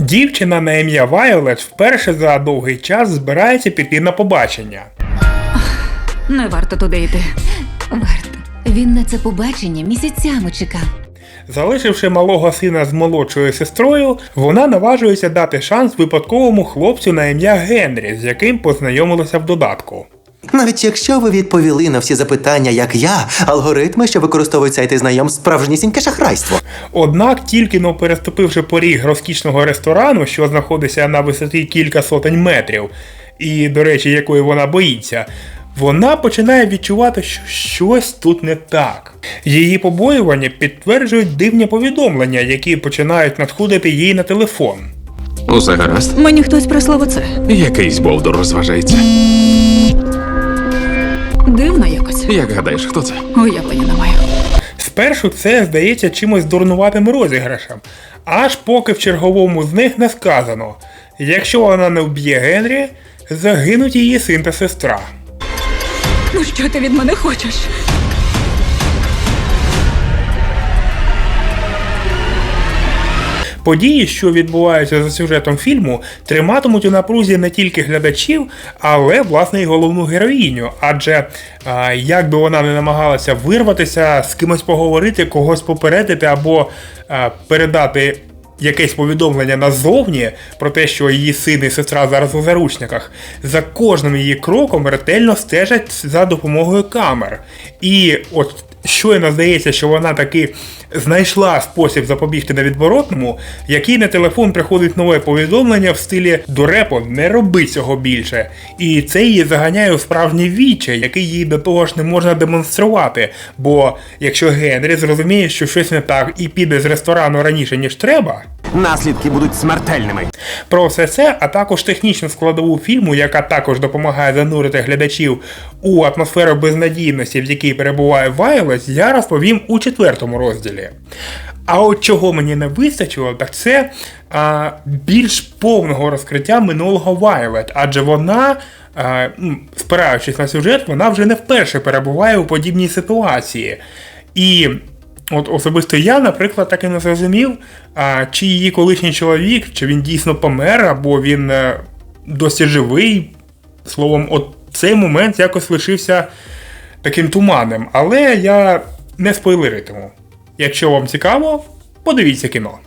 Дівчина на ім'я Вайолет вперше за довгий час збирається піти на побачення. Не варто туди йти. Варт. Він на це побачення місяцями чекав. Залишивши малого сина з молодшою сестрою, вона наважується дати шанс випадковому хлопцю на ім'я Генрі, з яким познайомилася в додатку. Навіть якщо ви відповіли на всі запитання, як я, алгоритми, що використовують сайти знайомств, справжнісіньке шахрайство. Однак, тільки но переступивши поріг розкішного ресторану, що знаходиться на висоті кілька сотень метрів, і, до речі, якої вона боїться, вона починає відчувати, що щось тут не так. Її побоювання підтверджують дивні повідомлення, які починають надходити їй на телефон. Усе гаразд. Мені хтось прислав оце. Якийсь бовдур розважається. Як гадаєш, хто це? Уявлення не маю. Спершу це здається чимось дурнуватим розіграшем, аж поки в черговому з них не сказано: якщо вона не вб'є Генрі, загинуть її син та сестра. Ну що ти від мене хочеш? Події, що відбуваються за сюжетом фільму, триматимуть у напрузі не тільки глядачів, але власне і головну героїню. Адже а, як би вона не намагалася вирватися, з кимось поговорити, когось попередити або а, передати. Якесь повідомлення назовні про те, що її син і сестра зараз у заручниках, за кожним її кроком ретельно стежать за допомогою камер. І от щойно здається, що вона таки знайшла спосіб запобігти невідворотному, який на телефон приходить нове повідомлення в стилі Дурепо, не роби цього більше. І це її заганяє у справжній відчай, який їй до того ж не можна демонструвати. Бо якщо Генрі зрозуміє, що щось не так і піде з ресторану раніше, ніж треба. Наслідки будуть смертельними. Про все це, а також технічну складову фільму, яка також допомагає занурити глядачів у атмосферу безнадійності, в якій перебуває Вайлес, я розповім у четвертому розділі. А от чого мені не вистачило, так це а, більш повного розкриття минулого Вайлет, адже вона, спираючись на сюжет, вона вже не вперше перебуває у подібній ситуації. І От особисто я, наприклад, так і не зрозумів, а, чи її колишній чоловік, чи він дійсно помер, або він е, досі живий. Словом, от цей момент якось лишився таким туманним. Але я не спойлеритиму. Якщо вам цікаво, подивіться кіно.